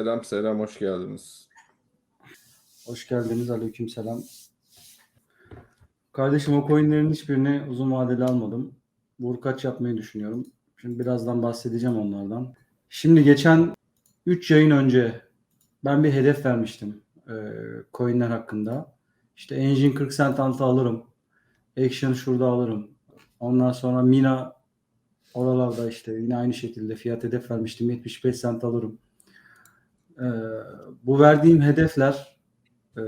Selam selam hoş geldiniz. Hoş geldiniz. Aleykümselam. Kardeşim o coinlerin hiçbirini uzun vadeli almadım. Vurkaç yapmayı düşünüyorum. Şimdi birazdan bahsedeceğim onlardan. Şimdi geçen 3 yayın önce ben bir hedef vermiştim e, coinler hakkında. İşte Engine 40 cent altı alırım. Action şurada alırım. Ondan sonra Mina oralarda işte yine aynı şekilde fiyat hedef vermiştim. 75 cent alırım. E, bu verdiğim hedefler e,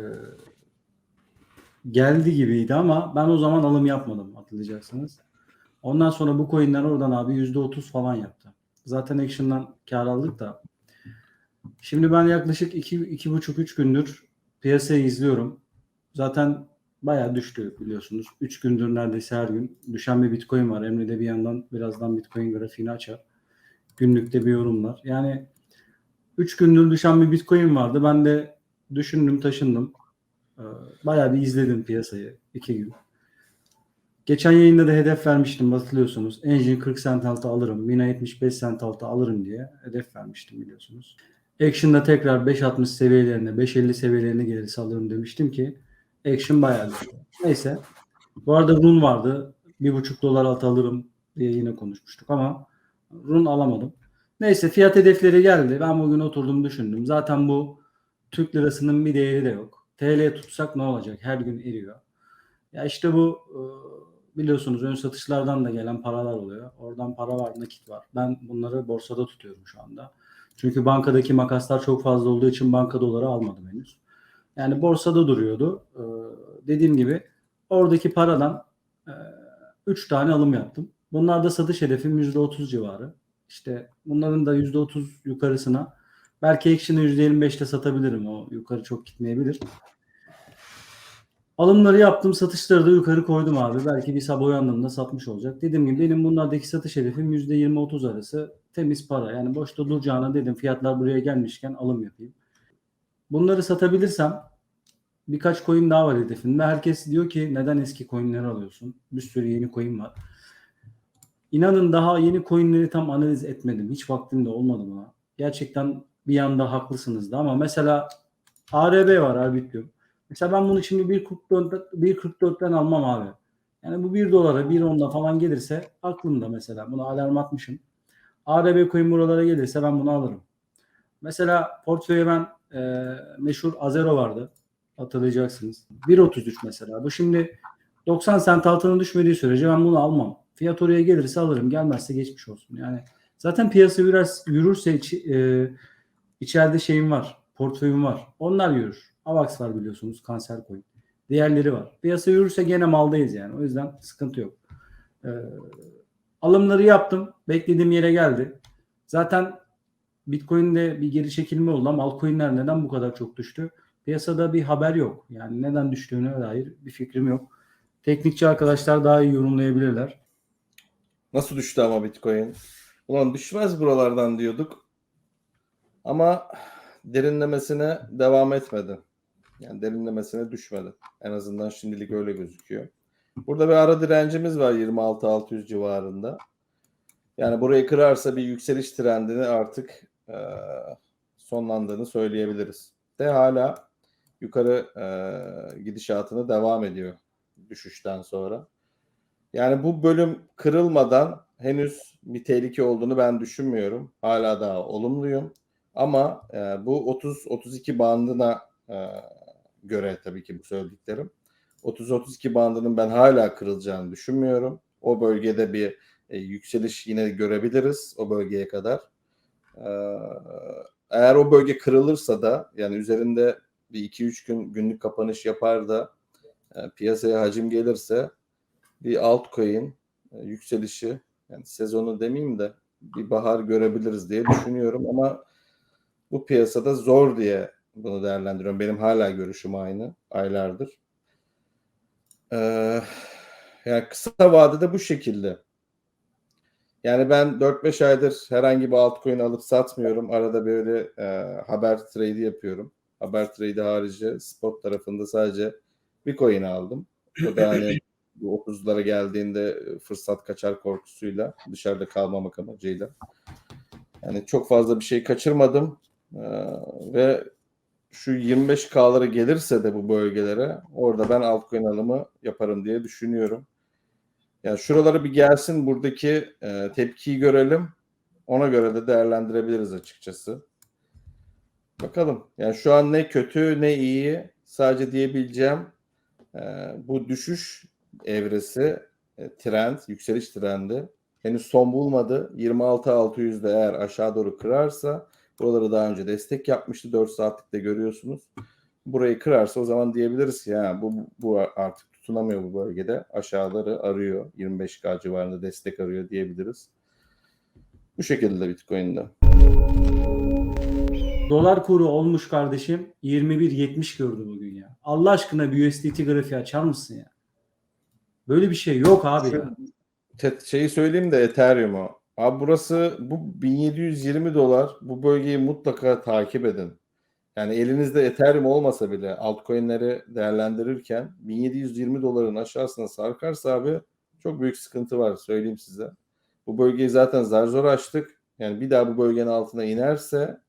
geldi gibiydi ama ben o zaman alım yapmadım hatırlayacaksınız. Ondan sonra bu coinler oradan abi %30 falan yaptı. Zaten Action'dan kar aldık da. Şimdi ben yaklaşık 2-2,5-3 gündür piyasayı izliyorum. Zaten bayağı düştü biliyorsunuz. 3 gündür neredeyse her gün düşen bir Bitcoin var. Emre de bir yandan birazdan Bitcoin grafiğini açar. Günlükte bir yorumlar. Yani 3 gündür düşen bir Bitcoin vardı. Ben de düşündüm taşındım. Ee, Bayağı bir izledim piyasayı. 2 gün. Geçen yayında da hedef vermiştim hatırlıyorsunuz. Engine 40 cent altı alırım. Mina 75 cent altı alırım diye hedef vermiştim biliyorsunuz. Action'da tekrar 5.60 seviyelerine, 5.50 seviyelerine gelirse alırım demiştim ki Action bayağı düştü. Neyse. Bu arada Run vardı. 1.5 dolar altı alırım diye yine konuşmuştuk ama Run alamadım. Neyse fiyat hedefleri geldi. Ben bugün oturdum düşündüm. Zaten bu Türk lirasının bir değeri de yok. TL tutsak ne olacak? Her gün eriyor. Ya işte bu e, biliyorsunuz ön satışlardan da gelen paralar oluyor. Oradan para var, nakit var. Ben bunları borsada tutuyorum şu anda. Çünkü bankadaki makaslar çok fazla olduğu için banka doları almadım henüz. Yani borsada duruyordu. E, dediğim gibi oradaki paradan 3 tane alım yaptım. Bunlarda satış hedefim %30 civarı. İşte bunların da %30 yukarısına belki Action'ı %25'te satabilirim. O yukarı çok gitmeyebilir. Alımları yaptım, satışları da yukarı koydum abi. Belki bir sabah uyandığımda satmış olacak. Dediğim gibi benim bunlardaki satış hedefim %20-30 arası temiz para. Yani boşta duracağına dedim fiyatlar buraya gelmişken alım yapayım. Bunları satabilirsem birkaç coin daha var hedefimde. Herkes diyor ki neden eski coinleri alıyorsun? Bir sürü yeni coin var. İnanın daha yeni coinleri tam analiz etmedim. Hiç vaktim de olmadı buna. Gerçekten bir yanda haklısınız da ama mesela ARB var Arbitrium. Mesela ben bunu şimdi 1.44 1.44'ten almam abi. Yani bu 1 dolara 1.10'da falan gelirse aklımda mesela. Bunu alarm atmışım. ARB coin buralara gelirse ben bunu alırım. Mesela portföye ben e, meşhur Azero vardı. Hatırlayacaksınız. 1.33 mesela. Bu şimdi 90 sent altına düşmediği sürece ben bunu almam. Fiyat oraya gelirse alırım. Gelmezse geçmiş olsun. Yani zaten piyasa biraz yürürse içi, e, içeride şeyim var. Portföyüm var. Onlar yürür. AVAX var biliyorsunuz. Kanser coin. Diğerleri var. Piyasa yürürse gene maldayız yani. O yüzden sıkıntı yok. E, alımları yaptım. Beklediğim yere geldi. Zaten Bitcoin'de bir geri çekilme oldu ama altcoin'ler neden bu kadar çok düştü? Piyasada bir haber yok. Yani neden düştüğüne dair bir fikrim yok. Teknikçi arkadaşlar daha iyi yorumlayabilirler. Nasıl düştü ama Bitcoin? Ulan düşmez buralardan diyorduk. Ama derinlemesine devam etmedi. Yani derinlemesine düşmedi. En azından şimdilik öyle gözüküyor. Burada bir ara direncimiz var 26-600 civarında. Yani burayı kırarsa bir yükseliş trendini artık e, sonlandığını söyleyebiliriz. De hala yukarı e, gidişatına devam ediyor düşüşten sonra. Yani bu bölüm kırılmadan henüz bir tehlike olduğunu ben düşünmüyorum. Hala daha olumluyum. Ama e, bu 30-32 bandına e, göre tabii ki bu söylediklerim. 30-32 bandının ben hala kırılacağını düşünmüyorum. O bölgede bir e, yükseliş yine görebiliriz o bölgeye kadar. E, eğer o bölge kırılırsa da yani üzerinde bir 2-3 gün günlük kapanış yapar da e, piyasaya hacim gelirse bir altcoin e, yükselişi yani sezonu demeyeyim de bir bahar görebiliriz diye düşünüyorum ama bu piyasada zor diye bunu değerlendiriyorum. Benim hala görüşüm aynı aylardır. Ee, yani kısa vadede bu şekilde. Yani ben 4-5 aydır herhangi bir altcoin alıp satmıyorum. Arada böyle e, haber trade yapıyorum. Haber trade harici spot tarafında sadece bir coin aldım. O da hani bu 30'lara geldiğinde fırsat kaçar korkusuyla dışarıda kalmamak amacıyla. Yani çok fazla bir şey kaçırmadım. Ee, ve şu 25K'ları gelirse de bu bölgelere orada ben altcoin alımı yaparım diye düşünüyorum. Yani şuraları bir gelsin buradaki e, tepkiyi görelim. Ona göre de değerlendirebiliriz açıkçası. Bakalım. Yani şu an ne kötü ne iyi sadece diyebileceğim e, bu düşüş evresi e, trend, yükseliş trendi henüz son bulmadı. 26.600'de eğer aşağı doğru kırarsa buraları daha önce destek yapmıştı. 4 saatlikte görüyorsunuz. Burayı kırarsa o zaman diyebiliriz ki ya bu, bu artık tutunamıyor bu bölgede. Aşağıları arıyor. 25K civarında destek arıyor diyebiliriz. Bu şekilde Bitcoin'de. Dolar kuru olmuş kardeşim 21.70 gördü bugün ya. Allah aşkına bir USDT grafiği açar mısın ya? Böyle bir şey yok abi ya. Te- şeyi söyleyeyim de Ethereum'u. Abi burası bu 1720 dolar. Bu bölgeyi mutlaka takip edin. Yani elinizde Ethereum olmasa bile altcoin'leri değerlendirirken 1720 doların aşağısına sarkarsa abi çok büyük sıkıntı var söyleyeyim size. Bu bölgeyi zaten zar zor açtık. Yani bir daha bu bölgenin altına inerse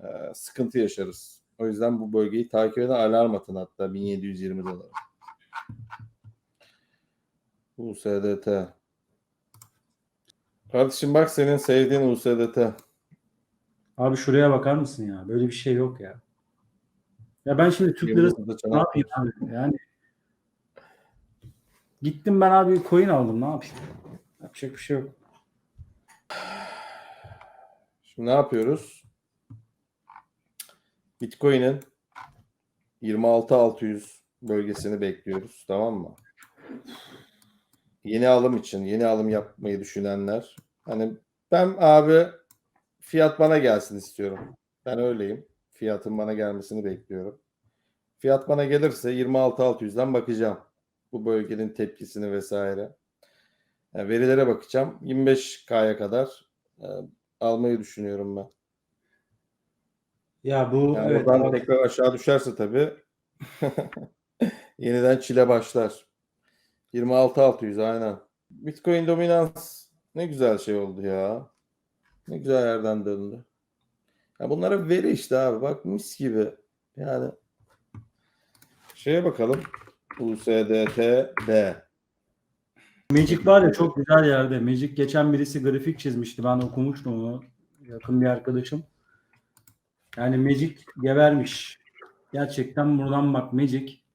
e, sıkıntı yaşarız. O yüzden bu bölgeyi takip eden alarm atın hatta 1720 dolar. USDT. Kardeşim bak senin sevdiğin USDT. Abi şuraya bakar mısın ya? Böyle bir şey yok ya. Ya ben şimdi Türk lirası ne yapayım abi? Yani gittim ben abi coin aldım ne yapayım? Yapacak bir şey yok. Şimdi ne yapıyoruz? Bitcoin'in 26600 bölgesini bekliyoruz. Tamam mı? Yeni alım için, yeni alım yapmayı düşünenler. Hani ben abi fiyat bana gelsin istiyorum. Ben öyleyim. Fiyatın bana gelmesini bekliyorum. Fiyat bana gelirse 26600'den bakacağım. Bu bölgenin tepkisini vesaire. Yani verilere bakacağım. 25K'ya kadar e, almayı düşünüyorum ben. Ya bu Yani evet oradan abi. tekrar aşağı düşerse tabii yeniden çile başlar. 26.600 aynen. Bitcoin dominans ne güzel şey oldu ya. Ne güzel yerden döndü. Ya bunlara veri işte abi bak mis gibi. Yani şeye bakalım. USDTB. Magic var ya çok güzel yerde. Magic geçen birisi grafik çizmişti. Ben okumuştum onu. Yakın bir arkadaşım. Yani Magic gebermiş. Gerçekten buradan bak Magic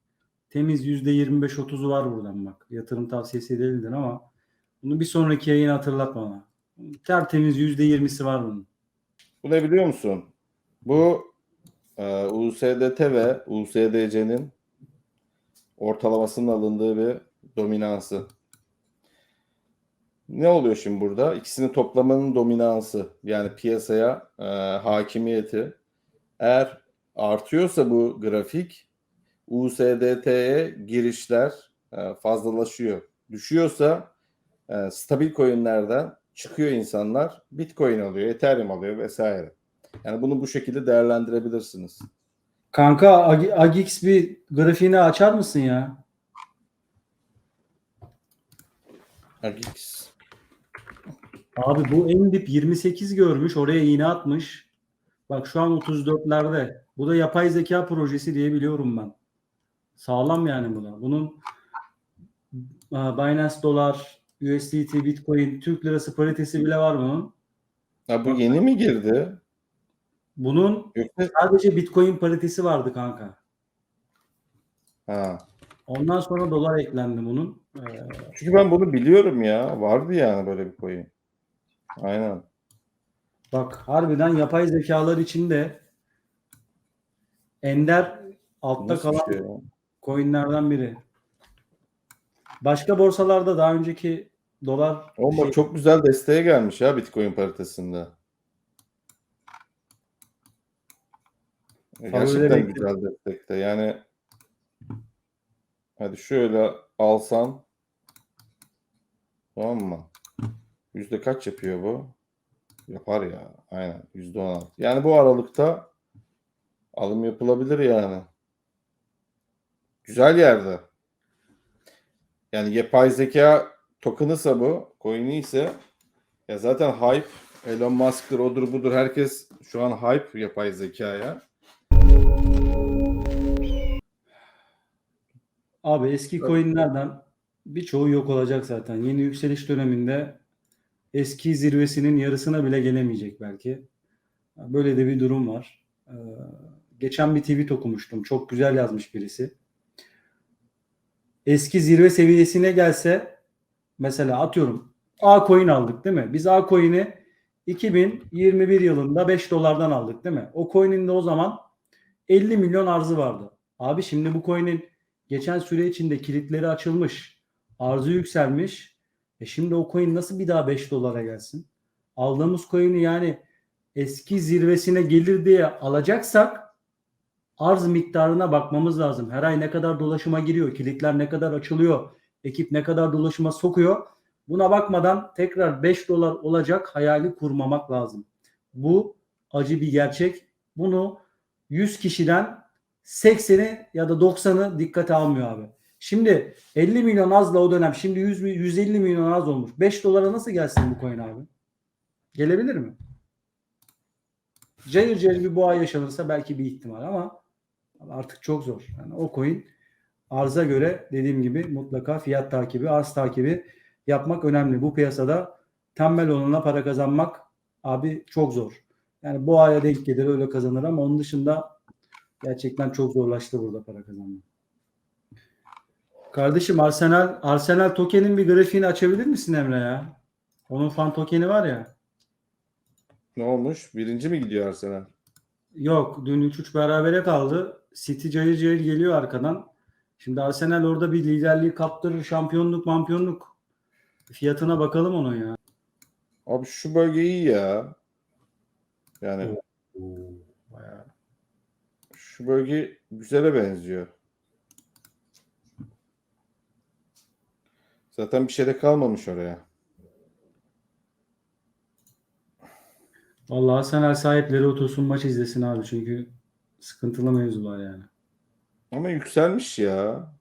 temiz %25-30'u var buradan bak. Yatırım tavsiyesi değildir ama bunu bir sonraki yayın hatırlat bana. Tertemiz %20'si var bunun. Bu ne biliyor musun? Bu e, USDT ve USDC'nin ortalamasının alındığı bir dominansı. Ne oluyor şimdi burada? İkisinin toplamanın dominansı yani piyasaya e, hakimiyeti. Eğer artıyorsa bu grafik USDT'ye girişler e, fazlalaşıyor. Düşüyorsa e, stabil coinlerden çıkıyor insanlar. Bitcoin alıyor, Ethereum alıyor vesaire. Yani bunu bu şekilde değerlendirebilirsiniz. Kanka Ag- Agix bir grafiğini açar mısın ya? Agix. Abi bu en dip 28 görmüş. Oraya iğne atmış. Bak şu an 34'lerde. Bu da yapay zeka projesi diye biliyorum ben. Sağlam yani bu da. Bunun e, Binance dolar, USDT, Bitcoin, Türk lirası paritesi bile var bunun. Ha, bu yeni mi girdi? Bunun Yoksa sadece Bitcoin paritesi vardı kanka. ha. Ondan sonra dolar eklendi bunun. Ee, Çünkü ben bunu biliyorum ya. Vardı yani böyle bir coin. Aynen. Bak harbiden yapay zekalar içinde ender altta Nasıl bir kalan şey ya? Coinlerden biri. Başka borsalarda daha önceki dolar Ama şey- çok güzel desteğe gelmiş ya Bitcoin paritesinde. Gerçekten bekliyorum. güzel destekte. Yani hadi şöyle alsam tamam mı? Yüzde kaç yapıyor bu? Yapar ya. Aynen. Yüzde on altı. Yani bu aralıkta alım yapılabilir yani. Güzel yerde. Yani yapay zeka token'ısa bu, coin'i ise ya zaten hype Elon Musk'tır, odur budur. Herkes şu an hype yapay zekaya. Abi eski coinlerden birçoğu yok olacak zaten. Yeni yükseliş döneminde eski zirvesinin yarısına bile gelemeyecek belki. Böyle de bir durum var. Ee, geçen bir tweet okumuştum. Çok güzel yazmış birisi. Eski zirve seviyesine gelse mesela atıyorum A coin aldık değil mi? Biz A coin'i 2021 yılında 5 dolardan aldık değil mi? O coin'in de o zaman 50 milyon arzı vardı. Abi şimdi bu coin'in geçen süre içinde kilitleri açılmış, arzı yükselmiş. E şimdi o coin nasıl bir daha 5 dolara gelsin? Aldığımız coin'i yani eski zirvesine gelir diye alacaksak arz miktarına bakmamız lazım. Her ay ne kadar dolaşıma giriyor, kilitler ne kadar açılıyor, ekip ne kadar dolaşıma sokuyor. Buna bakmadan tekrar 5 dolar olacak hayali kurmamak lazım. Bu acı bir gerçek. Bunu 100 kişiden 80'i ya da 90'ı dikkate almıyor abi. Şimdi 50 milyon azla o dönem şimdi 100 mi- 150 milyon az olmuş. 5 dolara nasıl gelsin bu coin abi? Gelebilir mi? Cayır cayır bir boğa yaşanırsa belki bir ihtimal ama artık çok zor. Yani o coin arza göre dediğim gibi mutlaka fiyat takibi, arz takibi yapmak önemli. Bu piyasada tembel olana para kazanmak abi çok zor. Yani boğaya denk gelir öyle kazanır ama onun dışında gerçekten çok zorlaştı burada para kazanmak. Kardeşim Arsenal Arsenal token'in bir grafiğini açabilir misin Emre ya? Onun fan tokeni var ya. Ne olmuş? Birinci mi gidiyor Arsenal? Yok dün 3-3 berabere kaldı. City cayır cayır geliyor arkadan. Şimdi Arsenal orada bir liderliği kaptırır. Şampiyonluk mampiyonluk. Fiyatına bakalım onun ya. Abi şu bölge iyi ya. Yani Bayağı. şu bölge güzele benziyor. Zaten bir şey de kalmamış oraya. Vallahi Arsenal sahipleri otursun maç izlesin abi çünkü sıkıntılı mevzular yani. Ama yükselmiş ya.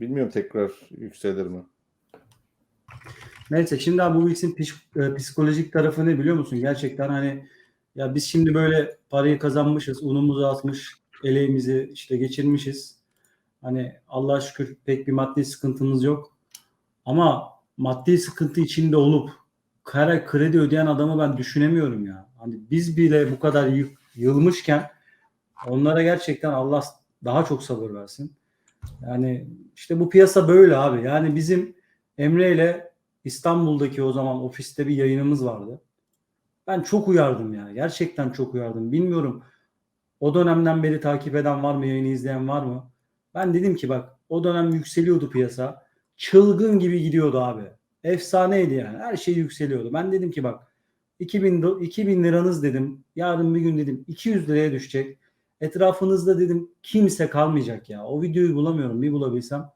Bilmiyorum tekrar yükselir mi? Neyse şimdi abi bu işin e, psikolojik tarafı ne biliyor musun? Gerçekten hani ya biz şimdi böyle parayı kazanmışız, unumuzu atmış, eleğimizi işte geçirmişiz. Hani Allah'a şükür pek bir maddi sıkıntımız yok. Ama maddi sıkıntı içinde olup kara kredi ödeyen adamı ben düşünemiyorum ya. Hani biz bile bu kadar yı- yılmışken onlara gerçekten Allah daha çok sabır versin. Yani işte bu piyasa böyle abi. Yani bizim Emre ile İstanbul'daki o zaman ofiste bir yayınımız vardı. Ben çok uyardım ya. Gerçekten çok uyardım. Bilmiyorum o dönemden beri takip eden var mı, yayını izleyen var mı? Ben dedim ki bak o dönem yükseliyordu piyasa. Çılgın gibi gidiyordu abi. Efsaneydi yani. Her şey yükseliyordu. Ben dedim ki bak 2000, do- 2000 liranız dedim. Yarın bir gün dedim 200 liraya düşecek. Etrafınızda dedim kimse kalmayacak ya. O videoyu bulamıyorum. Bir bulabilsem.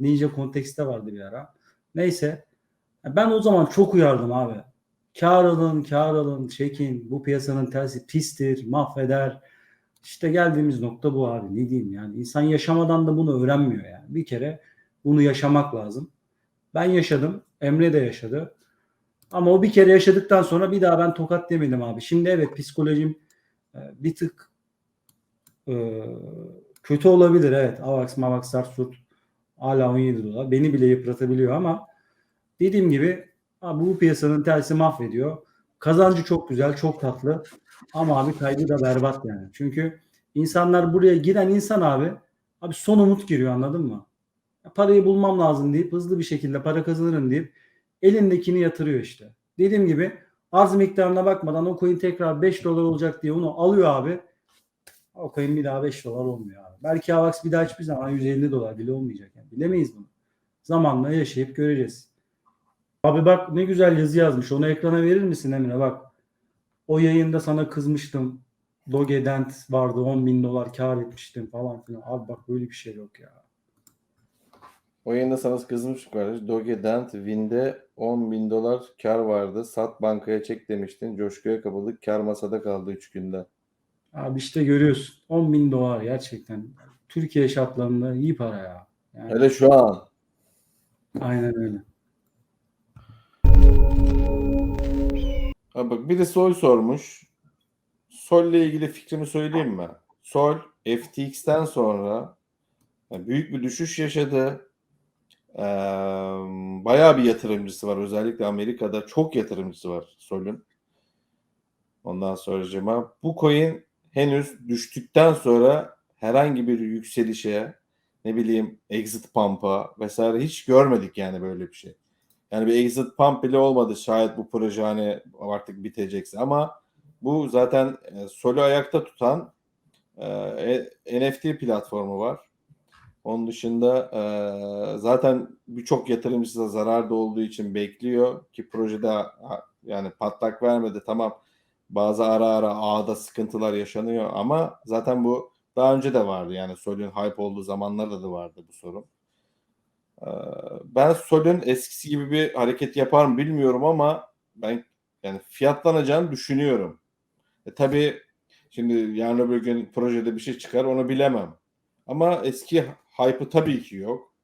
Ninja kontekste vardı bir ara. Neyse. Ben o zaman çok uyardım abi. Kar alın, kar alın, çekin. Bu piyasanın tersi pistir, mahveder. İşte geldiğimiz nokta bu abi. Ne diyeyim yani. İnsan yaşamadan da bunu öğrenmiyor yani. Bir kere bunu yaşamak lazım. Ben yaşadım. Emre de yaşadı. Ama o bir kere yaşadıktan sonra bir daha ben tokat demedim abi. Şimdi evet psikolojim e, bir tık e, kötü olabilir. Evet. Avax, Mavax, Sarsut hala 17 dolar. Beni bile yıpratabiliyor ama dediğim gibi abi bu piyasanın tersi mahvediyor. Kazancı çok güzel, çok tatlı. Ama abi kaybı da berbat yani. Çünkü insanlar buraya giren insan abi abi son umut giriyor anladın mı? Parayı bulmam lazım deyip hızlı bir şekilde para kazanırım deyip elindekini yatırıyor işte. Dediğim gibi arz miktarına bakmadan o coin tekrar 5 dolar olacak diye onu alıyor abi. O coin bir daha 5 dolar olmuyor abi. Belki Avax bir daha hiçbir zaman 150 dolar bile olmayacak. Yani. Bilemeyiz bunu. Zamanla yaşayıp göreceğiz. Abi bak ne güzel yazı yazmış. Onu ekrana verir misin Emre? Bak. O yayında sana kızmıştım. Doge Dent vardı 10 bin dolar kar etmiştim falan filan. Abi bak böyle bir şey yok ya. O yayında sana kızmış kardeş. Doge Dent Win'de 10 bin dolar kar vardı. Sat bankaya çek demiştin. Coşkuya kapıldık. Kar masada kaldı 3 günde. Abi işte görüyorsun. 10 bin dolar gerçekten. Türkiye şartlarında iyi para ya. Yani Hele şu an. aynen öyle. Ha bak bir de Sol sormuş. Sol ile ilgili fikrimi söyleyeyim mi? Sol FTX'ten sonra yani büyük bir düşüş yaşadı. Ee, bayağı bir yatırımcısı var. Özellikle Amerika'da çok yatırımcısı var Sol'ün. Ondan sonra bu coin henüz düştükten sonra herhangi bir yükselişe ne bileyim exit pump'a vesaire hiç görmedik yani böyle bir şey. Yani bir exit pump bile olmadı şayet bu proje hani artık bitecekse ama bu zaten e, Sol'ü ayakta tutan e, NFT platformu var. Onun dışında e, zaten birçok yatırımcısı da zararda olduğu için bekliyor ki projede yani patlak vermedi tamam bazı ara ara ağda sıkıntılar yaşanıyor ama zaten bu daha önce de vardı yani Sol'ün hype olduğu zamanlarda da vardı bu sorun. Ee, Ben Sol'ün eskisi gibi bir hareket yapar mı bilmiyorum ama ben yani fiyatlanacağını düşünüyorum. E tabii şimdi yarın öbür gün projede bir şey çıkar onu bilemem. Ama eski hype'ı tabii ki yok.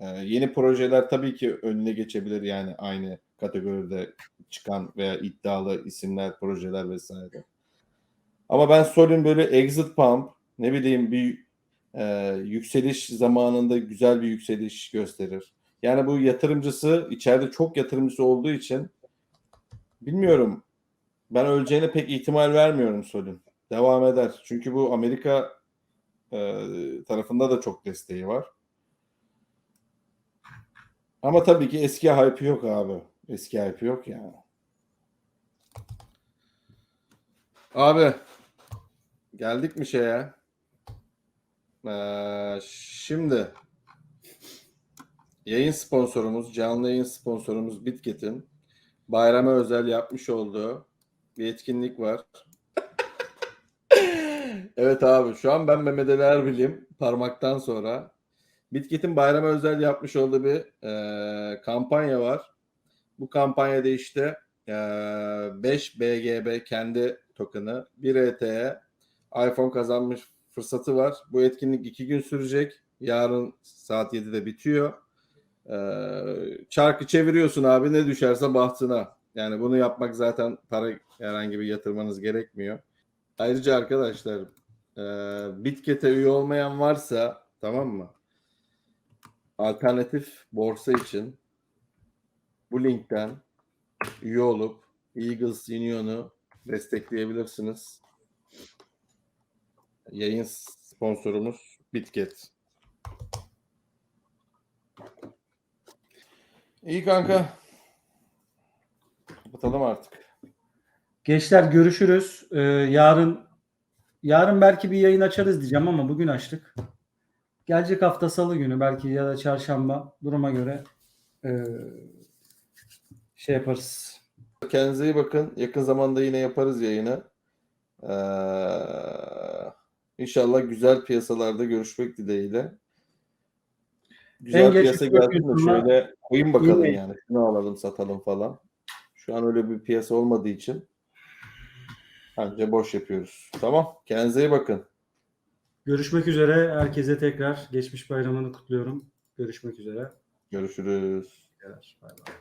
Ee, yeni projeler tabii ki önüne geçebilir yani aynı kategoride çıkan veya iddialı isimler, projeler vesaire. Ama ben Sol'ün böyle exit pump ne bileyim bir e, yükseliş zamanında güzel bir yükseliş gösterir. Yani bu yatırımcısı içeride çok yatırımcısı olduğu için bilmiyorum. Ben öleceğine pek ihtimal vermiyorum Sol'ün. Devam eder. Çünkü bu Amerika e, tarafında da çok desteği var. Ama tabii ki eski hype yok abi. Eski hype yok yani. Abi geldik mi şeye? Ee, şimdi yayın sponsorumuz, canlı yayın sponsorumuz Bitket'in bayrama özel yapmış olduğu bir etkinlik var. evet abi şu an ben Mehmet Ali Erbil'im parmaktan sonra. Bitket'in bayrama özel yapmış olduğu bir e, kampanya var. Bu kampanyada işte e, 5 BGB kendi token'ı 1 ET'ye iPhone kazanmış fırsatı var. Bu etkinlik iki gün sürecek. Yarın saat 7'de bitiyor. Ee, çarkı çeviriyorsun abi ne düşerse bahtına. Yani bunu yapmak zaten para herhangi bir yatırmanız gerekmiyor. Ayrıca arkadaşlar e, Bitket'e üye olmayan varsa tamam mı? Alternatif borsa için bu linkten üye olup Eagles Union'u destekleyebilirsiniz. Yayın sponsorumuz Bitget. İyi kanka. Kapatalım artık. Gençler görüşürüz. Ee, yarın yarın belki bir yayın açarız diyeceğim ama bugün açtık. Gelecek hafta salı günü belki ya da çarşamba duruma göre ee, şey yaparız. Kendinize iyi bakın. Yakın zamanda yine yaparız yayını. Ee, inşallah güzel piyasalarda görüşmek dileğiyle. En Güzel geç piyasa gelsin de şöyle koyun bakalım yine- yani. Şunu alalım satalım falan. Şu an öyle bir piyasa olmadığı için bence boş yapıyoruz. Tamam. Kendinize iyi bakın. Görüşmek üzere. Herkese tekrar geçmiş bayramını kutluyorum. Görüşmek üzere. Görüşürüz. Bay bay.